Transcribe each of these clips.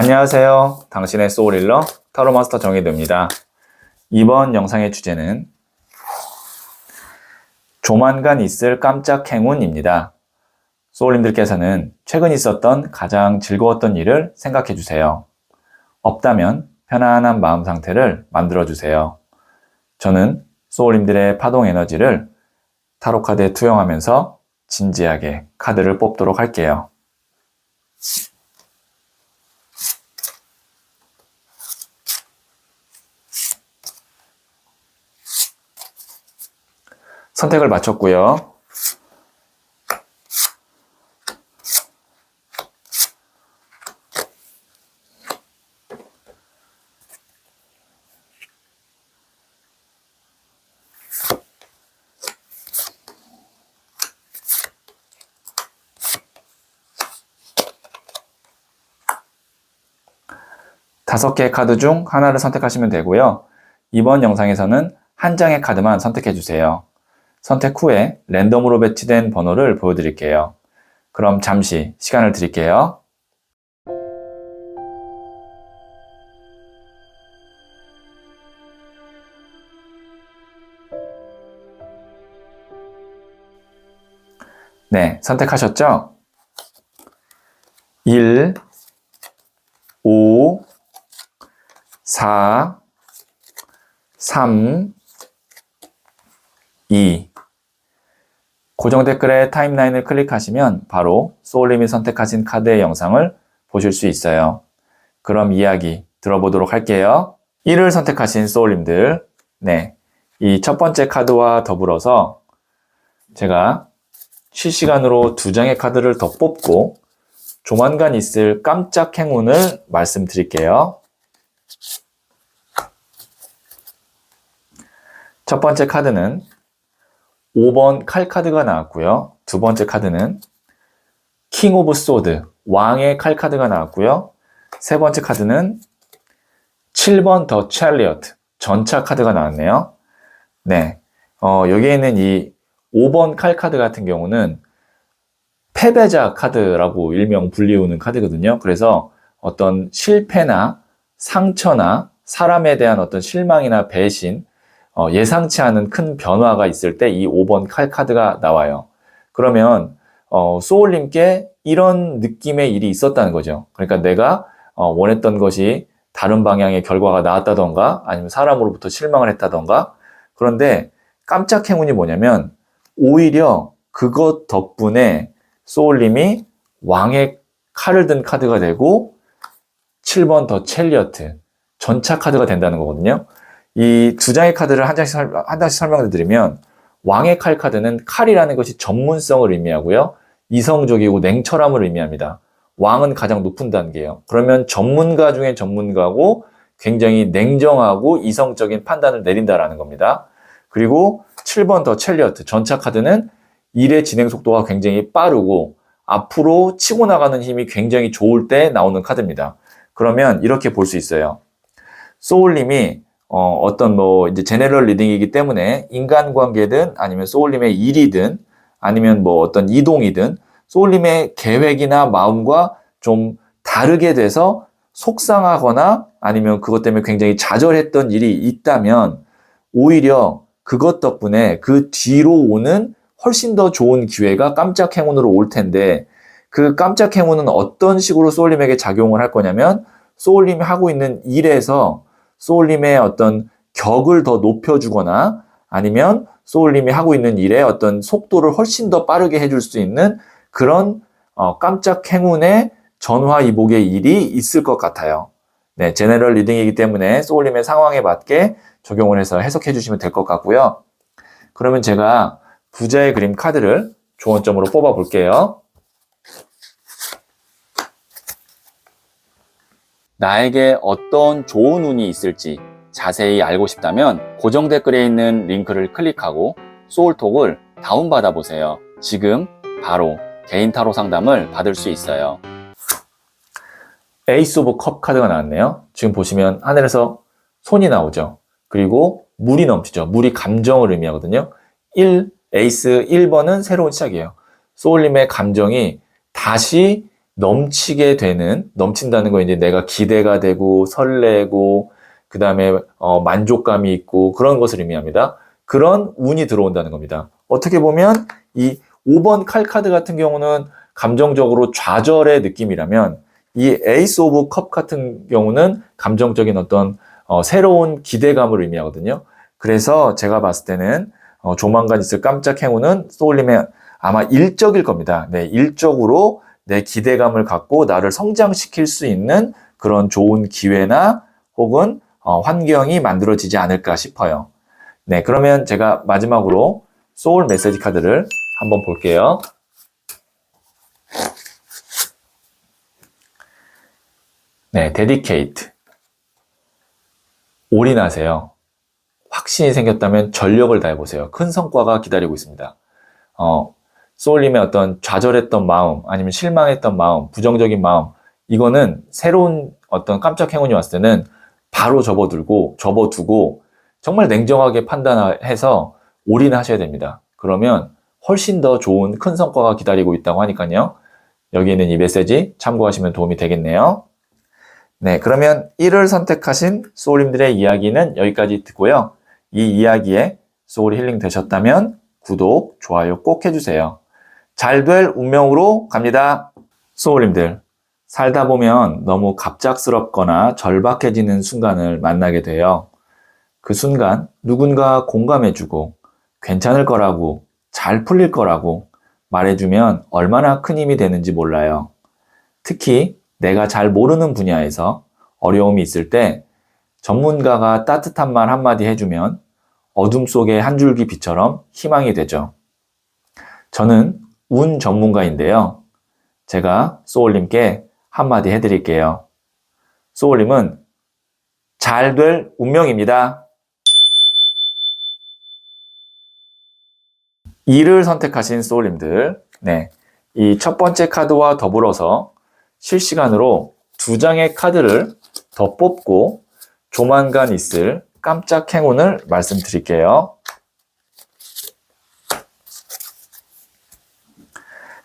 안녕하세요. 당신의 소울일러 타로마스터 정혜도입니다. 이번 영상의 주제는 조만간 있을 깜짝 행운입니다. 소울님들께서는 최근 있었던 가장 즐거웠던 일을 생각해 주세요. 없다면 편안한 마음 상태를 만들어 주세요. 저는 소울님들의 파동 에너지를 타로 카드에 투영하면서 진지하게 카드를 뽑도록 할게요. 선택을 마쳤고요. 다섯 개의 카드 중 하나를 선택하시면 되고요. 이번 영상에서는 한 장의 카드만 선택해 주세요. 선택 후에 랜덤으로 배치된 번호를 보여드릴게요. 그럼 잠시 시간을 드릴게요. 네, 선택하셨죠? 1, 5, 4, 3, 2. 고정 댓글에 타임라인을 클릭하시면 바로 소울님이 선택하신 카드의 영상을 보실 수 있어요. 그럼 이야기 들어보도록 할게요. 1을 선택하신 소울님들, 네. 이 첫 번째 카드와 더불어서 제가 실시간으로 두 장의 카드를 더 뽑고 조만간 있을 깜짝 행운을 말씀드릴게요. 첫 번째 카드는 5번 칼 카드가 나왔고요. 두 번째 카드는 킹 오브 소드, 왕의 칼 카드가 나왔고요. 세 번째 카드는 7번 더 찰리어트, 전차 카드가 나왔네요. 네. 어, 여기에 있는 이 5번 칼 카드 같은 경우는 패배자 카드라고 일명 불리우는 카드거든요. 그래서 어떤 실패나 상처나 사람에 대한 어떤 실망이나 배신, 어, 예상치 않은 큰 변화가 있을 때 이 5번 칼 카드가 나와요. 그러면 어, 소울님께 이런 느낌의 일이 있었다는 거죠. 그러니까 내가 어, 원했던 것이 다른 방향의 결과가 나왔다던가 아니면 사람으로부터 실망을 했다던가 그런데 깜짝 행운이 뭐냐면 오히려 그것 덕분에 소울님이 왕의 칼을 든 카드가 되고 7번 더 첼리어트 전차 카드가 된다는 거거든요. 이 두 장의 카드를 한 장씩, 설, 한 장씩 설명을 드리면 왕의 칼 카드는 칼이라는 것이 전문성을 의미하고요. 이성적이고 냉철함을 의미합니다. 왕은 가장 높은 단계예요. 그러면 전문가 중에 전문가고 굉장히 냉정하고 이성적인 판단을 내린다라는 겁니다. 그리고 7번 더 첼리어트 전차 카드는 일의 진행 속도가 굉장히 빠르고 앞으로 치고 나가는 힘이 굉장히 좋을 때 나오는 카드입니다. 그러면 이렇게 볼 수 있어요. 소울님이 어, 어떤 뭐 이제 제네럴 리딩이기 때문에 인간관계든 아니면 소울님의 일이든 아니면 뭐 어떤 이동이든 소울님의 계획이나 마음과 좀 다르게 돼서 속상하거나 아니면 그것 때문에 굉장히 좌절했던 일이 있다면 오히려 그것 덕분에 그 뒤로 오는 훨씬 더 좋은 기회가 깜짝 행운으로 올 텐데 그 깜짝 행운은 어떤 식으로 소울님에게 작용을 할 거냐면 소울님이 하고 있는 일에서 소울님의 어떤 격을 더 높여주거나 아니면 소울님이 하고 있는 일에 어떤 속도를 훨씬 더 빠르게 해줄 수 있는 그런 어, 깜짝 행운의 전화 이복의 일이 있을 것 같아요. 네, 제네럴 리딩이기 때문에 소울님의 상황에 맞게 적용을 해서 해석해 주시면 될 것 같고요. 그러면 제가 부자의 그림 카드를 조언점으로 뽑아 볼게요. 나에게 어떤 좋은 운이 있을지 자세히 알고 싶다면 고정 댓글에 있는 링크를 클릭하고 소울톡을 다운받아 보세요. 지금 바로 개인 타로 상담을 받을 수 있어요. 에이스 오브 컵 카드가 나왔네요. 지금 보시면 하늘에서 손이 나오죠. 그리고 물이 넘치죠. 물이 감정을 의미하거든요. 1, 에이스 1번은 새로운 시작이에요. 소울님의 감정이 다시 넘치게 되는, 넘친다는 거 이제 내가 기대가 되고 설레고, 그 다음에 어, 만족감이 있고 그런 것을 의미합니다. 그런 운이 들어온다는 겁니다. 어떻게 보면 이 5번 칼 카드 같은 경우는 감정적으로 좌절의 느낌이라면 이 에이스 오브 컵 같은 경우는 감정적인 어떤 어, 새로운 기대감을 의미하거든요. 그래서 제가 봤을 때는 어, 조만간 있을 깜짝 행운은 소울님의 아마 일적일 겁니다. 네, 일적으로 내 기대감을 갖고 나를 성장시킬 수 있는 그런 좋은 기회나 혹은 어, 환경이 만들어지지 않을까 싶어요. 네, 그러면 제가 마지막으로 소울 메시지 카드를 한번 볼게요. 네, 데디케이트. 올인하세요. 확신이 생겼다면 전력을 다해보세요. 큰 성과가 기다리고 있습니다. 어, 소울님의 어떤 좌절했던 마음, 아니면 실망했던 마음, 부정적인 마음, 이거는 새로운 어떤 깜짝 행운이 왔을 때는 바로 접어들고, 접어두고, 정말 냉정하게 판단해서 올인하셔야 됩니다. 그러면 훨씬 더 좋은 큰 성과가 기다리고 있다고 하니까요. 여기 있는 이 메시지 참고하시면 도움이 되겠네요. 네, 그러면 1을 선택하신 소울님들의 이야기는 여기까지 듣고요. 이 이야기에 소울 힐링 되셨다면 구독, 좋아요 꼭 해주세요. 잘 될 운명으로 갑니다. 소울님들, 살다 보면 너무 갑작스럽거나 절박해지는 순간을 만나게 돼요. 그 순간 누군가 공감해주고 괜찮을 거라고 잘 풀릴 거라고 말해주면 얼마나 큰 힘이 되는지 몰라요. 특히 내가 잘 모르는 분야에서 어려움이 있을 때 전문가가 따뜻한 말 한마디 해주면 어둠 속의 한 줄기 빛처럼 희망이 되죠. 저는 운 전문가인데요. 제가 소울님께 한마디 해드릴게요. 소울님은 잘 될 운명입니다. 2를 선택하신 소울님들, 네. 이 첫 번째 카드와 더불어서 실시간으로 두 장의 카드를 더 뽑고 조만간 있을 깜짝 행운을 말씀드릴게요.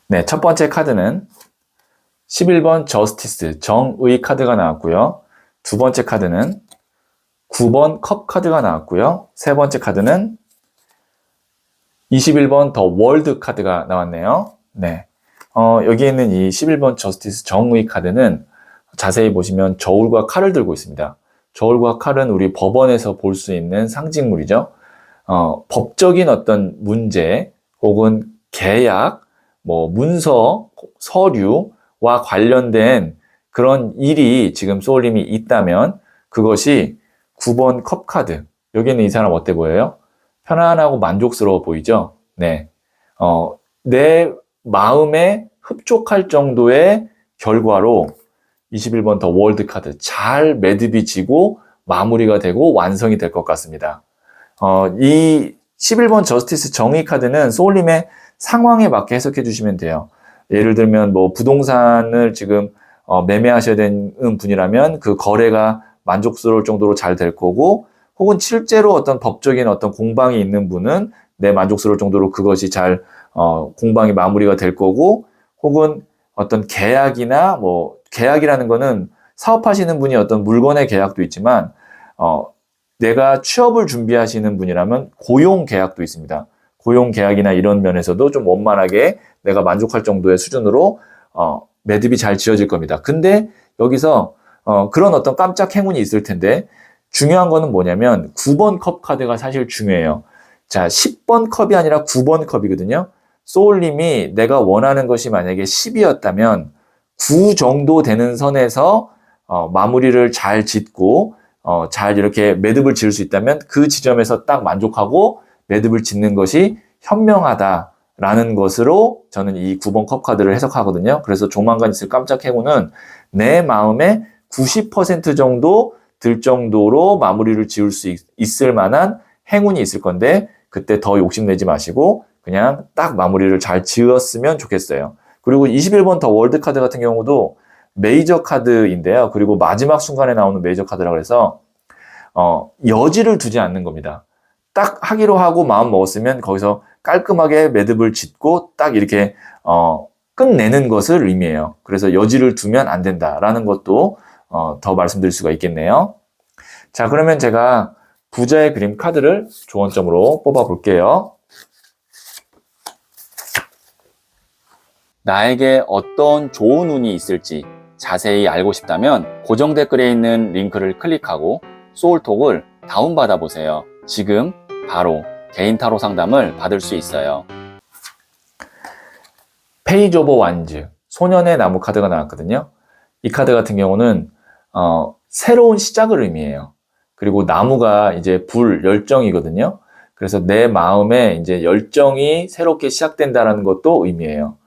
네, 첫 번째 카드는 11번 저스티스 정의 카드가 나왔고요. 두 번째 카드는 9번 컵 카드가 나왔고요. 세 번째 카드는 21번 더 월드 카드가 나왔네요. 네. 어, 여기 있는 이 11번 저스티스 정의 카드는 자세히 보시면 저울과 칼을 들고 있습니다. 저울과 칼은 우리 법원에서 볼 수 있는 상징물이죠. 어, 법적인 어떤 문제 혹은 계약, 뭐 문서, 서류와 관련된 그런 일이 지금 소울님이 있다면 그것이 9번 컵 카드. 여기는 이 사람 어때 보여요? 편안하고 만족스러워 보이죠? 네. 어, 내 마음에 흡족할 정도의 결과로 21번 더 월드 카드 잘 매듭이 지고 마무리가 되고 완성이 될 것 같습니다. 어, 이 11번 저스티스 정의 카드는 소울님의 상황에 맞게 해석해 주시면 돼요. 예를 들면 뭐 부동산을 지금 어, 매매하셔야 되는 분이라면 그 거래가 만족스러울 정도로 잘 될 거고 혹은 실제로 어떤 법적인 어떤 공방이 있는 분은 내 만족스러울 정도로 그것이 잘 어, 공방이 마무리가 될 거고 혹은 어떤 계약이나 뭐 계약이라는 거는 사업하시는 분이 어떤 물건의 계약도 있지만 어, 내가 취업을 준비하시는 분이라면 고용 계약도 있습니다. 고용 계약이나 이런 면에서도 좀 원만하게 내가 만족할 정도의 수준으로 어, 매듭이 잘 지어질 겁니다. 근데 여기서 어, 그런 어떤 깜짝 행운이 있을 텐데 중요한 거는 뭐냐면 9번 컵 카드가 사실 중요해요. 자, 10번 컵이 아니라 9번 컵이거든요. 소울님이 내가 원하는 것이 만약에 10이었다면 9 정도 되는 선에서 어, 마무리를 잘 짓고 어, 잘 이렇게 매듭을 지을 수 있다면 그 지점에서 딱 만족하고 매듭을 짓는 것이 현명하다라는 것으로 저는 이 9번 컵 카드를 해석하거든요. 그래서 조만간 있을 깜짝 행운은 내 마음에 90% 정도 들 정도로 마무리를 지을 수 있, 있을 만한 행운이 있을 건데 그때 더 욕심내지 마시고 그냥 딱 마무리를 잘 지었으면 좋겠어요. 그리고 21번 더 월드 카드 같은 경우도 메이저 카드인데요. 그리고 마지막 순간에 나오는 메이저 카드라고 해서 어, 여지를 두지 않는 겁니다. 딱 하기로 하고 마음 먹었으면 거기서 깔끔하게 매듭을 짓고 딱 이렇게 어, 끝내는 것을 의미해요. 그래서 여지를 두면 안 된다라는 것도 어, 더 말씀드릴 수가 있겠네요. 자, 그러면 제가 부자의 그림 카드를 조언점으로 뽑아 볼게요. 나에게 어떤 좋은 운이 있을지 자세히 알고 싶다면 고정 댓글에 있는 링크를 클릭하고 소울톡을 다운받아 보세요. 지금 바로 개인 타로 상담을 받을 수 있어요. 페이지 오브 완즈, 소년의 나무 카드가 나왔거든요. 이 카드 같은 경우는 어, 새로운 시작을 의미해요. 그리고 나무가 이제 불, 열정이거든요. 그래서 내 마음에 이제 열정이 새롭게 시작된다는 것도 의미해요.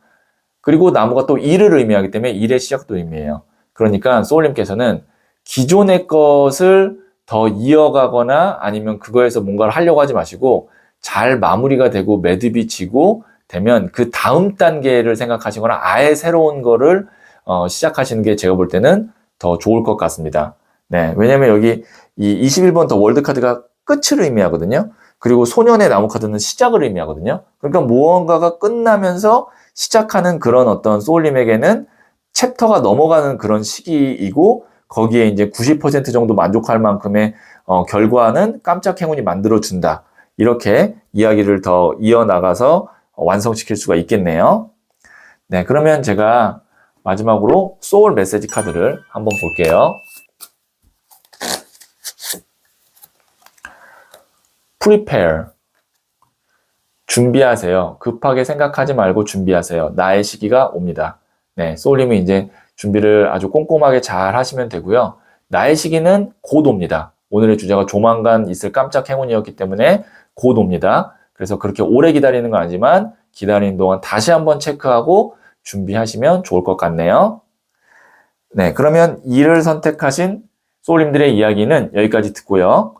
그리고 나무가 또 일을 의미하기 때문에 일의 시작도 의미해요. 그러니까 소울님께서는 기존의 것을 더 이어가거나 아니면 그거에서 뭔가를 하려고 하지 마시고 잘 마무리가 되고 매듭이 지고 되면 그 다음 단계를 생각하시거나 아예 새로운 거를 어, 시작하시는 게 제가 볼 때는 더 좋을 것 같습니다. 네, 왜냐면 여기 이 21번 더 월드 카드가 끝을 의미하거든요. 그리고 소년의 나무 카드는 시작을 의미하거든요. 그러니까 무언가가 끝나면서 시작하는 그런 어떤 소울님에게는 챕터가 넘어가는 그런 시기이고 거기에 이제 90% 정도 만족할 만큼의 어, 결과는 깜짝 행운이 만들어준다. 이렇게 이야기를 더 이어나가서 완성시킬 수가 있겠네요. 네, 그러면 제가 마지막으로 소울 메시지 카드를 한번 볼게요. prepare. 준비하세요. 급하게 생각하지 말고 준비하세요. 나의 시기가 옵니다. 네, 소울님이 이제 준비를 아주 꼼꼼하게 잘 하시면 되고요. 나의 시기는 곧 옵니다. 오늘의 주제가 조만간 있을 깜짝 행운이었기 때문에 곧 옵니다. 그래서 그렇게 오래 기다리는 건 아니지만 기다리는 동안 다시 한번 체크하고 준비하시면 좋을 것 같네요. 네, 그러면 이를 선택하신 소울님들의 이야기는 여기까지 듣고요.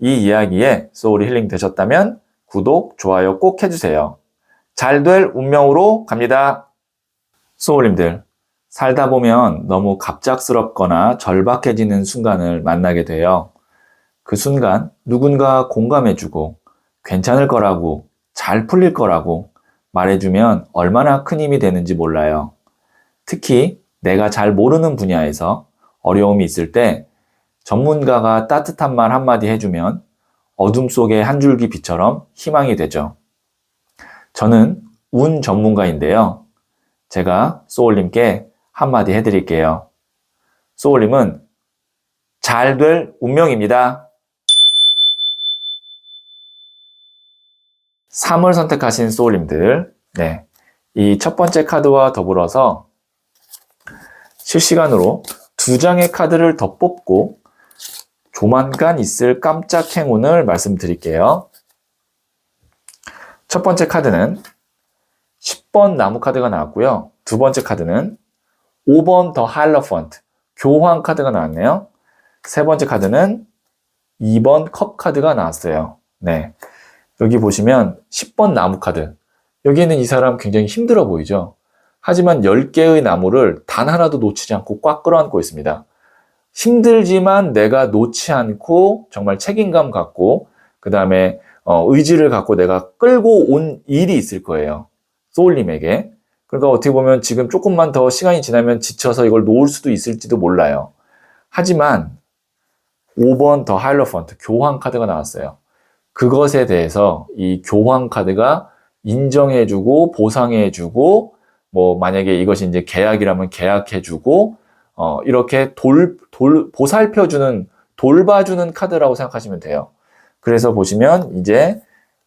이 이야기에 소울이 힐링 되셨다면 구독, 좋아요 꼭 해주세요. 잘 될 운명으로 갑니다. 소울님들, 살다 보면 너무 갑작스럽거나 절박해지는 순간을 만나게 돼요. 그 순간 누군가 공감해주고 괜찮을 거라고 잘 풀릴 거라고 말해주면 얼마나 큰 힘이 되는지 몰라요. 특히 내가 잘 모르는 분야에서 어려움이 있을 때 전문가가 따뜻한 말 한마디 해주면 어둠 속의 한 줄기 빛처럼 희망이 되죠. 저는 운 전문가인데요. 제가 소울님께 한마디 해드릴게요. 소울님은 잘 될 운명입니다. 3을 선택하신 소울님들, 네. 이 첫 번째 카드와 더불어서 실시간으로 두 장의 카드를 더 뽑고 조만간 있을 깜짝 행운을 말씀드릴게요. 첫 번째 카드는 10번 나무 카드가 나왔고요. 두 번째 카드는 5번 더 할러펀트 교황 카드가 나왔네요. 세 번째 카드는 2번 컵 카드가 나왔어요. 네. 여기 보시면 10번 나무 카드. 여기에는 이 사람 굉장히 힘들어 보이죠? 하지만 10개의 나무를 단 하나도 놓치지 않고 꽉 끌어안고 있습니다. 힘들지만 내가 놓지 않고 정말 책임감 갖고 그 다음에 어, 의지를 갖고 내가 끌고 온 일이 있을 거예요. 소울님에게. 그러니까 어떻게 보면 지금 조금만 더 시간이 지나면 지쳐서 이걸 놓을 수도 있을지도 몰라요. 하지만 5번 더 하일러펀트 교황 카드가 나왔어요. 그것에 대해서 이 교황 카드가 인정해주고 보상해주고 뭐 만약에 이것이 이제 계약이라면 계약해주고 어 이렇게 돌, 돌 보살펴주는 돌봐주는 카드라고 생각하시면 돼요. 그래서 보시면 이제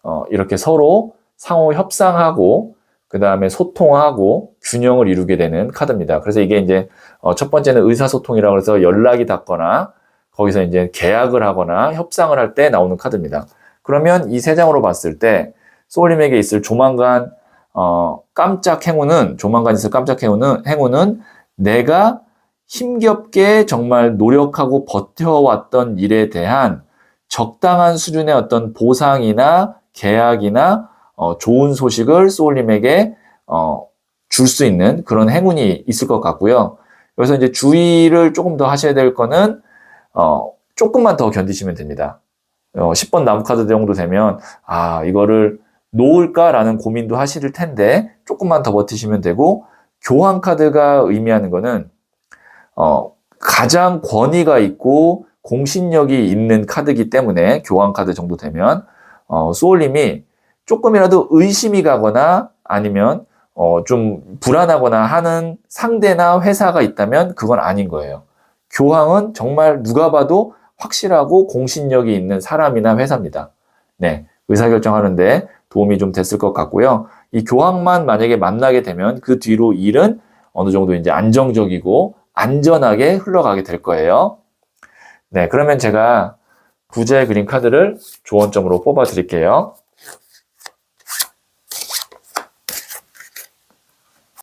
어 이렇게 서로 상호 협상하고 그 다음에 소통하고 균형을 이루게 되는 카드입니다. 그래서 이게 이제 어첫 번째는 의사소통이라고 해서 연락이 닿거나 거기서 이제 계약을 하거나 협상을 할 때 나오는 카드입니다. 그러면 이 세 장으로 봤을 때 소울님에게 있을 조만간 어, 깜짝 행운은 조만간 있을 깜짝 행운은 행운은 내가 힘겹게 정말 노력하고 버텨왔던 일에 대한 적당한 수준의 어떤 보상이나 계약이나 어, 좋은 소식을 소울님에게 어, 줄 수 있는 그런 행운이 있을 것 같고요. 여기서 이제 주의를 조금 더 하셔야 될 거는 어, 조금만 더 견디시면 됩니다. 어, 10번 나무 카드 정도 되면 아 이거를 놓을까라는 고민도 하실 텐데 조금만 더 버티시면 되고 교환 카드가 의미하는 거는 어, 가장 권위가 있고 공신력이 있는 카드이기 때문에 교환 카드 정도 되면 어, 소울님이 조금이라도 의심이 가거나 아니면 어, 좀 불안하거나 하는 상대나 회사가 있다면 그건 아닌 거예요. 교황은 정말 누가 봐도 확실하고 공신력이 있는 사람이나 회사입니다. 네. 의사결정하는데 도움이 좀 됐을 것 같고요. 이 교황만 만약에 만나게 되면 그 뒤로 일은 어느 정도 이제 안정적이고 안전하게 흘러가게 될 거예요. 네. 그러면 제가 부자의 그림 카드를 조언점으로 뽑아 드릴게요.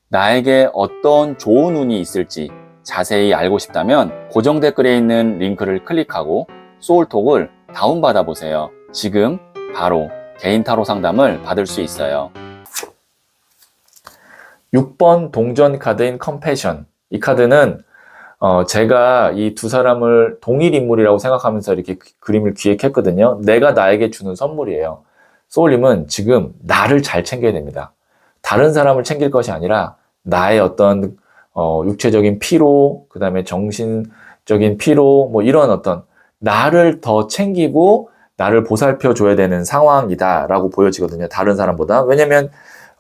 나에게 어떤 좋은 운이 있을지 자세히 알고 싶다면 고정 댓글에 있는 링크를 클릭하고 소울톡을 다운받아 보세요. 지금 바로 개인 타로 상담을 받을 수 있어요. 6번 동전 카드인 컴패션. 이 카드는 어, 제가 이 두 사람을 동일 인물이라고 생각하면서 이렇게 그- 그림을 기획했거든요. 내가 나에게 주는 선물이에요. 소울님은 지금 나를 잘 챙겨야 됩니다. 다른 사람을 챙길 것이 아니라 나의 어떤 어, 육체적인 피로, 그 다음에 정신적인 피로, 뭐 이런 어떤 나를 더 챙기고 나를 보살펴 줘야 되는 상황이다라고 보여지거든요. 다른 사람보다. 왜냐면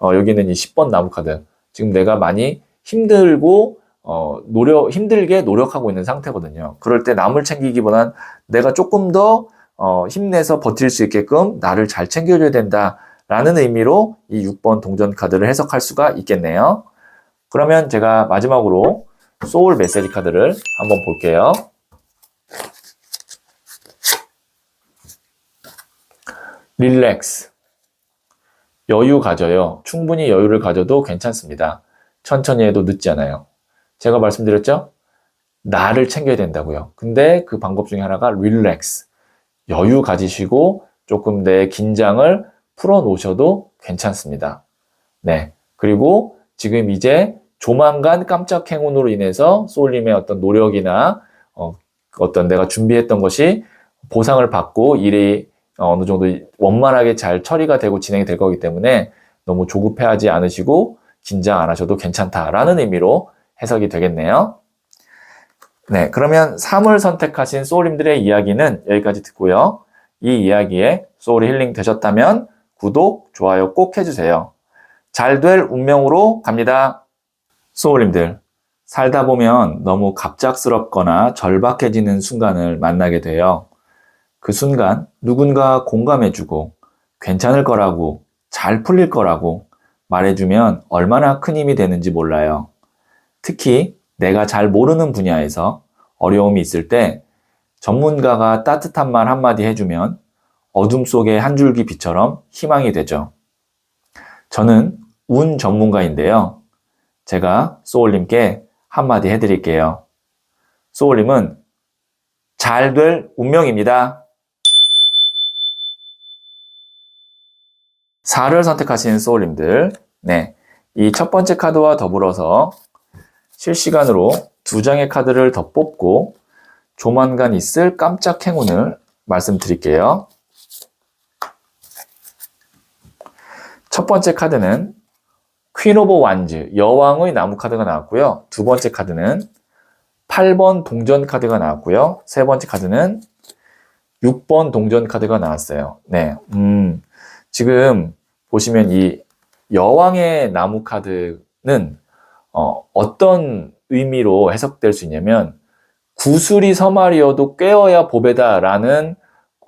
어, 여기는 이 10번 나무 카드. 지금 내가 많이 힘들고 어, 노력, 힘들게 노력하고 있는 상태거든요. 그럴 때 남을 챙기기보단 내가 조금 더 어, 힘내서 버틸 수 있게끔 나를 잘 챙겨줘야 된다 라는 의미로 이 6번 동전 카드를 해석할 수가 있겠네요. 그러면 제가 마지막으로 소울 메시지 카드를 한번 볼게요. 릴렉스. 여유 가져요. 충분히 여유를 가져도 괜찮습니다. 천천히 해도 늦지 않아요. 제가 말씀드렸죠? 나를 챙겨야 된다고요. 근데 그 방법 중에 하나가 릴렉스. 여유 가지시고 조금 내 긴장을 풀어 놓으셔도 괜찮습니다. 네. 그리고 지금 이제 조만간 깜짝 행운으로 인해서 소울님의 어떤 노력이나 어, 어떤 내가 준비했던 것이 보상을 받고 일이 어느 정도 원만하게 잘 처리가 되고 진행이 될 거기 때문에 너무 조급해하지 않으시고 긴장 안 하셔도 괜찮다라는 의미로 해석이 되겠네요. 네, 그러면 3을 선택하신 소울님들의 이야기는 여기까지 듣고요. 이 이야기에 소울이 힐링 되셨다면 구독, 좋아요 꼭 해주세요. 잘 될 운명으로 갑니다. 소울님들, 살다 보면 너무 갑작스럽거나 절박해지는 순간을 만나게 돼요. 그 순간 누군가 공감해주고 괜찮을 거라고 잘 풀릴 거라고 말해주면 얼마나 큰 힘이 되는지 몰라요. 특히 내가 잘 모르는 분야에서 어려움이 있을 때 전문가가 따뜻한 말 한마디 해주면 어둠 속의 한 줄기 빛처럼 희망이 되죠. 저는 운 전문가인데요. 제가 소울님께 한마디 해드릴게요. 소울님은 잘 될 운명입니다. 4를 선택하신 소울님들, 네. 이 첫 번째 카드와 더불어서 실시간으로 두 장의 카드를 더 뽑고 조만간 있을 깜짝 행운을 말씀드릴게요. 첫 번째 카드는 퀸 오브 완즈, 여왕의 나무 카드가 나왔고요. 두 번째 카드는 8번 동전 카드가 나왔고요. 세 번째 카드는 6번 동전 카드가 나왔어요. 네. 음, 지금 보시면 이 여왕의 나무 카드는 어, 어떤 의미로 해석될 수 있냐면 구슬이 서말이어도 꿰어야 보배다라는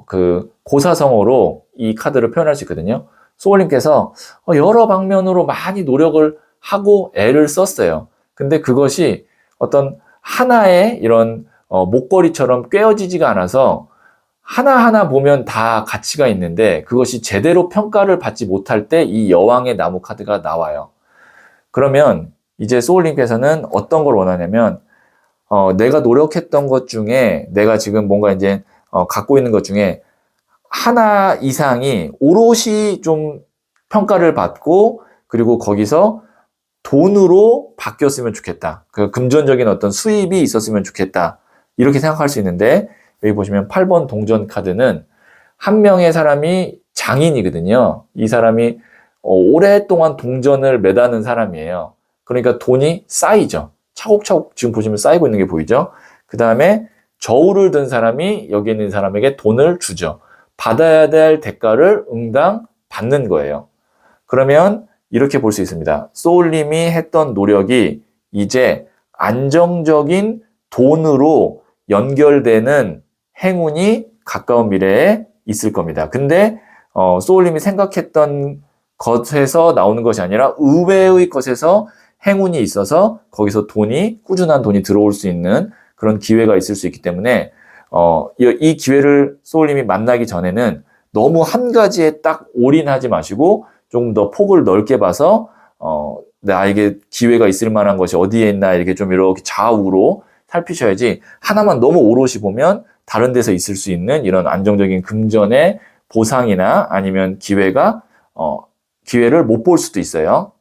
그 고사성어로 이 카드를 표현할 수 있거든요. 소울님께서 어, 여러 방면으로 많이 노력을 하고 애를 썼어요. 근데 그것이 어떤 하나의 이런 어, 목걸이처럼 꿰어지지가 않아서 하나하나 보면 다 가치가 있는데 그것이 제대로 평가를 받지 못할 때 이 여왕의 나무 카드가 나와요. 그러면 이제 소울님께서는 어떤 걸 원하냐면 어, 내가 노력했던 것 중에 내가 지금 뭔가 이제 어, 갖고 있는 것 중에 하나 이상이 오롯이 좀 평가를 받고 그리고 거기서 돈으로 바뀌었으면 좋겠다. 그 금전적인 어떤 수입이 있었으면 좋겠다. 이렇게 생각할 수 있는데 여기 보시면 8번 동전 카드는 한 명의 사람이 장인이거든요. 이 사람이 어, 오랫동안 동전을 매다는 사람이에요. 그러니까 돈이 쌓이죠. 차곡차곡 지금 보시면 쌓이고 있는 게 보이죠? 그 다음에 저울을 든 사람이 여기 있는 사람에게 돈을 주죠. 받아야 될 대가를 응당 받는 거예요. 그러면 이렇게 볼 수 있습니다. 소울님이 했던 노력이 이제 안정적인 돈으로 연결되는 행운이 가까운 미래에 있을 겁니다. 근데 어, 소울님이 생각했던 것에서 나오는 것이 아니라 의외의 것에서 행운이 있어서 거기서 돈이 꾸준한 돈이 들어올 수 있는 그런 기회가 있을 수 있기 때문에 어, 이, 이 기회를 소울님이 만나기 전에는 너무 한 가지에 딱 올인하지 마시고 조금 더 폭을 넓게 봐서 어, 나에게 기회가 있을 만한 것이 어디에 있나 이렇게 좀 이렇게 좌우로 살피셔야지 하나만 너무 오롯이 보면 다른 데서 있을 수 있는 이런 안정적인 금전의 보상이나 아니면 기회가 어, 기회를 못 볼 수도 있어요.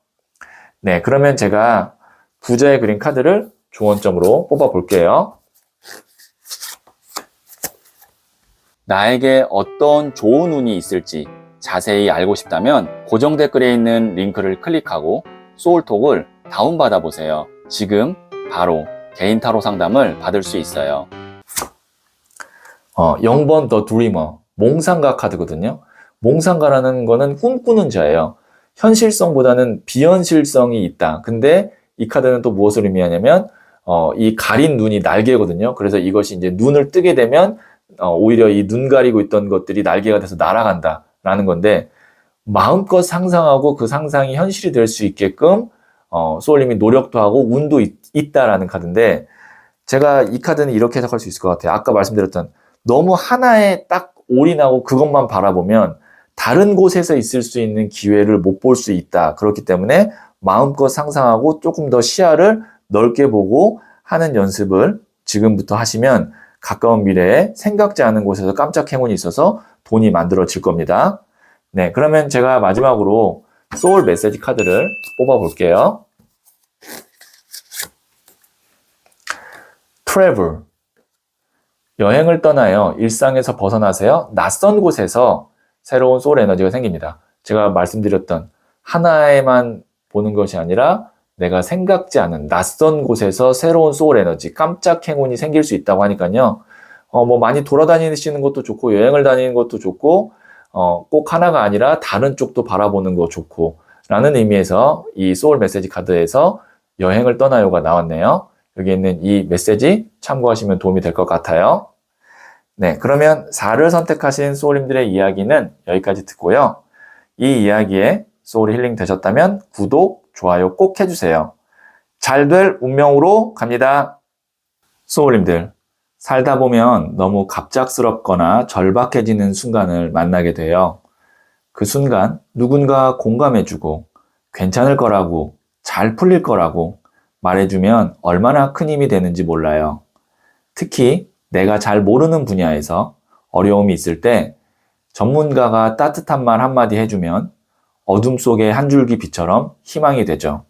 네, 그러면 제가 부자의 그린 카드를 조언점으로 뽑아 볼게요. 나에게 어떤 좋은 운이 있을지 자세히 알고 싶다면 고정 댓글에 있는 링크를 클릭하고 소울톡을 다운받아 보세요. 지금 바로 개인 타로 상담을 받을 수 있어요. 어, 0번 더 드리머 몽상가 카드거든요. 몽상가라는 거는 꿈꾸는 자예요. 현실성보다는 비현실성이 있다. 근데 이 카드는 또 무엇을 의미하냐면 어, 이 가린 눈이 날개거든요. 그래서 이것이 이제 눈을 뜨게 되면 어, 오히려 이 눈 가리고 있던 것들이 날개가 돼서 날아간다라는 건데 마음껏 상상하고 그 상상이 현실이 될 수 있게끔 어, 소울님이 노력도 하고 운도 있, 있다라는 카드인데 제가 이 카드는 이렇게 해석할 수 있을 것 같아요. 아까 말씀드렸던 너무 하나에 딱 올인하고 그것만 바라보면 다른 곳에서 있을 수 있는 기회를 못 볼 수 있다. 그렇기 때문에 마음껏 상상하고 조금 더 시야를 넓게 보고 하는 연습을 지금부터 하시면 가까운 미래에 생각지 않은 곳에서 깜짝 행운이 있어서 돈이 만들어질 겁니다. 네, 그러면 제가 마지막으로 소울 메시지 카드를 뽑아 볼게요. travel. 여행을 떠나요. 일상에서 벗어나세요. 낯선 곳에서 새로운 소울 에너지가 생깁니다. 제가 말씀드렸던 하나에만 보는 것이 아니라 내가 생각지 않은 낯선 곳에서 새로운 소울 에너지, 깜짝 행운이 생길 수 있다고 하니까요. 어, 뭐 많이 돌아다니시는 것도 좋고, 여행을 다니는 것도 좋고, 어, 꼭 하나가 아니라 다른 쪽도 바라보는 거 좋고, 라는 의미에서 이 소울 메시지 카드에서 여행을 떠나요가 나왔네요. 여기 있는 이 메시지 참고하시면 도움이 될 것 같아요. 네, 그러면 4를 선택하신 소울님들의 이야기는 여기까지 듣고요. 이 이야기에 소울 힐링 되셨다면 구독, 좋아요 꼭 해주세요. 잘 될 운명으로 갑니다. 소울님들, 살다 보면 너무 갑작스럽거나 절박해지는 순간을 만나게 돼요. 그 순간 누군가 공감해주고 괜찮을 거라고 잘 풀릴 거라고 말해주면 얼마나 큰 힘이 되는지 몰라요. 특히 내가 잘 모르는 분야에서 어려움이 있을 때 전문가가 따뜻한 말 한마디 해주면 어둠 속의 한 줄기 빛처럼 희망이 되죠.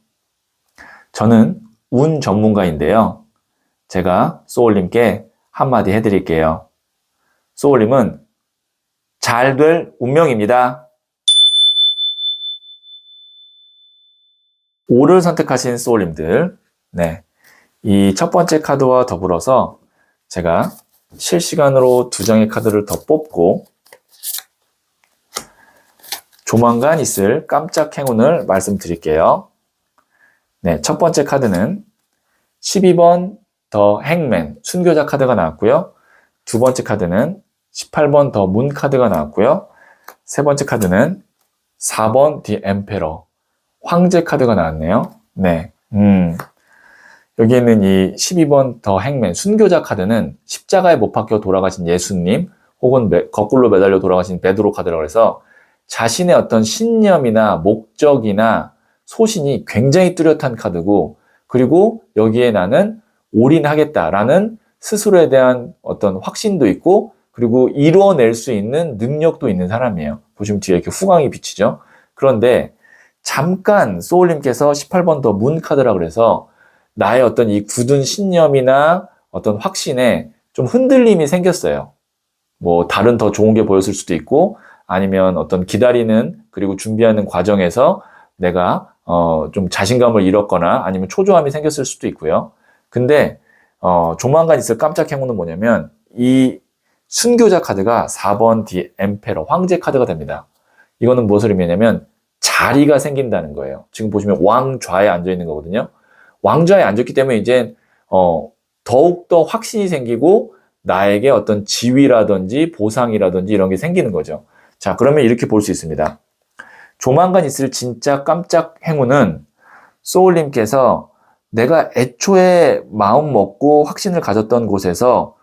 저는 운 전문가인데요. 제가 소울님께 한마디 해드릴게요. 소울님은 잘 될 운명입니다. 5를 선택하신 소울님들, 네. 이 첫 번째 카드와 더불어서 제가 실시간으로 두 장의 카드를 더 뽑고 조만간 있을 깜짝 행운을 말씀드릴게요. 네, 첫 번째 카드는 12번 더 행맨 순교자 카드가 나왔고요. 두 번째 카드는 18번 더 문 카드가 나왔고요. 세 번째 카드는 4번 디 엠페러 황제 카드가 나왔네요. 네. 음. 여기 있는 이 12번 더 행맨 순교자 카드는 십자가에 못 박혀 돌아가신 예수님 혹은 매- 거꾸로 매달려 돌아가신 베드로 카드라고 해서 자신의 어떤 신념이나 목적이나 소신이 굉장히 뚜렷한 카드고 그리고 여기에 나는 올인하겠다라는 스스로에 대한 어떤 확신도 있고 그리고 이루어낼 수 있는 능력도 있는 사람이에요. 보시면 뒤에 이렇게 후광이 비치죠. 그런데 잠깐 소울님께서 18번 더 문 카드라 그래서 나의 어떤 이 굳은 신념이나 어떤 확신에 좀 흔들림이 생겼어요. 뭐 다른 더 좋은 게 보였을 수도 있고 아니면 어떤 기다리는 그리고 준비하는 과정에서 내가 어, 좀 자신감을 잃었거나 아니면 초조함이 생겼을 수도 있고요. 근데 어, 조만간 있을 깜짝 행운은 뭐냐면 이 순교자 카드가 4번 디 엠페러 황제 카드가 됩니다. 이거는 무엇을 의미하냐면 자리가 생긴다는 거예요. 지금 보시면 왕좌에 앉아 있는 거거든요. 왕좌에 앉았기 때문에 이제 어, 더욱더 확신이 생기고 나에게 어떤 지위라든지 보상이라든지 이런 게 생기는 거죠. 자, 그러면 이렇게 볼 수 있습니다. 조만간 있을 진짜 깜짝 행운은 소울님께서 내가 애초에 마음 먹고 확신을 가졌던 곳에서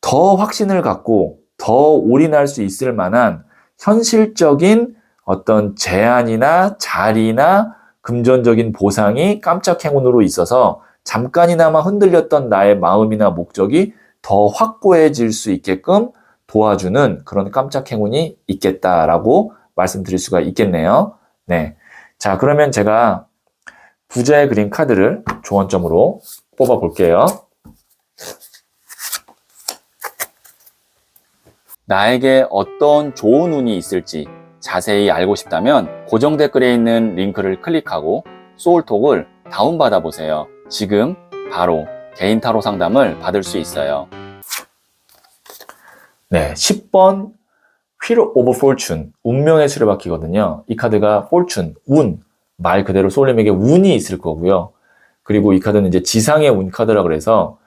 더 확신을 갖고 더 올인할 수 있을 만한 현실적인 어떤 제안이나 자리나 금전적인 보상이 깜짝 행운으로 있어서 잠깐이나마 흔들렸던 나의 마음이나 목적이 더 확고해질 수 있게끔 도와주는 그런 깜짝 행운이 있겠다라고 말씀드릴 수가 있겠네요. 네. 자, 그러면 제가 부자의 그린 카드를 조언점으로 뽑아 볼게요. 나에게 어떤 좋은 운이 있을지 자세히 알고 싶다면 고정 댓글에 있는 링크를 클릭하고 소울톡을 다운받아 보세요. 지금 바로 개인 타로 상담을 받을 수 있어요. 네, 10번 Wheel of Fortune, 운명의 수레바퀴거든요. 이 카드가 Fortune, 운, 말 그대로 소울님에게 운이 있을 거고요. 그리고 이 카드는 이제 지상의 운 카드라 그래서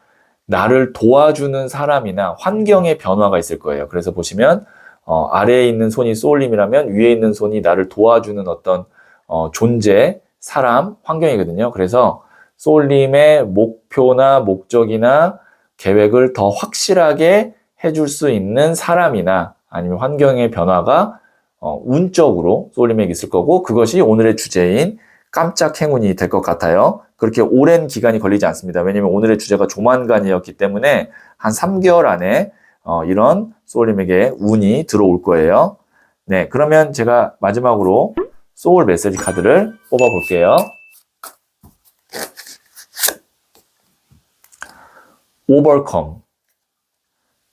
나를 도와주는 사람이나 환경의 변화가 있을 거예요. 그래서 보시면 어, 아래에 있는 손이 소울님이라면 위에 있는 손이 나를 도와주는 어떤 어, 존재, 사람, 환경이거든요. 그래서 소울님의 목표나 목적이나 계획을 더 확실하게 해줄 수 있는 사람이나 아니면 환경의 변화가 어, 운적으로 소울님에게 있을 거고 그것이 오늘의 주제인 깜짝 행운이 될 것 같아요. 그렇게 오랜 기간이 걸리지 않습니다. 왜냐면 오늘의 주제가 조만간이었기 때문에 한 3개월 안에 어, 이런 소울님에게 운이 들어올 거예요. 네, 그러면 제가 마지막으로 소울 메시지 카드를 뽑아 볼게요. overcome.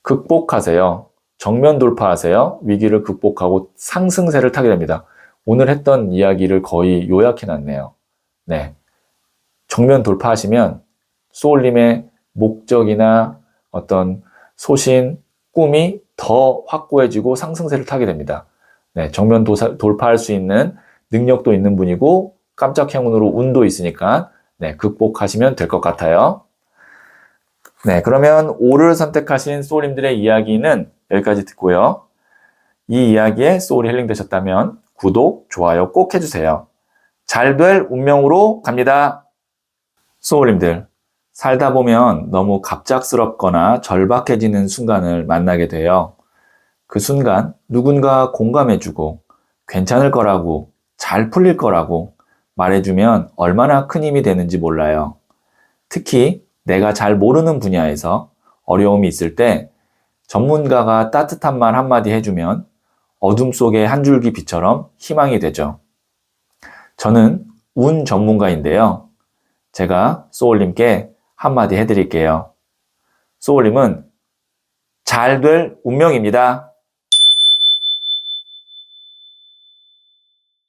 극복하세요. 정면 돌파하세요. 위기를 극복하고 상승세를 타게 됩니다. 오늘 했던 이야기를 거의 요약해 놨네요. 네. 정면 돌파하시면 소울님의 목적이나 어떤 소신, 꿈이 더 확고해지고 상승세를 타게 됩니다. 네, 정면 도사, 돌파할 수 있는 능력도 있는 분이고 깜짝 행운으로 운도 있으니까 네, 극복하시면 될 것 같아요. 네, 그러면 오를 선택하신 소울님들의 이야기는 여기까지 듣고요. 이 이야기에 소울이 힐링 되셨다면 구독, 좋아요 꼭 해주세요. 잘 될 운명으로 갑니다. 소울님들, 살다 보면 너무 갑작스럽거나 절박해지는 순간을 만나게 돼요. 그 순간 누군가 공감해주고 괜찮을 거라고 잘 풀릴 거라고 말해주면 얼마나 큰 힘이 되는지 몰라요. 특히 내가 잘 모르는 분야에서 어려움이 있을 때 전문가가 따뜻한 말 한마디 해주면 어둠 속의 한 줄기 빛처럼 희망이 되죠. 저는 운 전문가인데요. 제가 소울님께 한마디 해드릴게요. 소울님은 잘 될 운명입니다.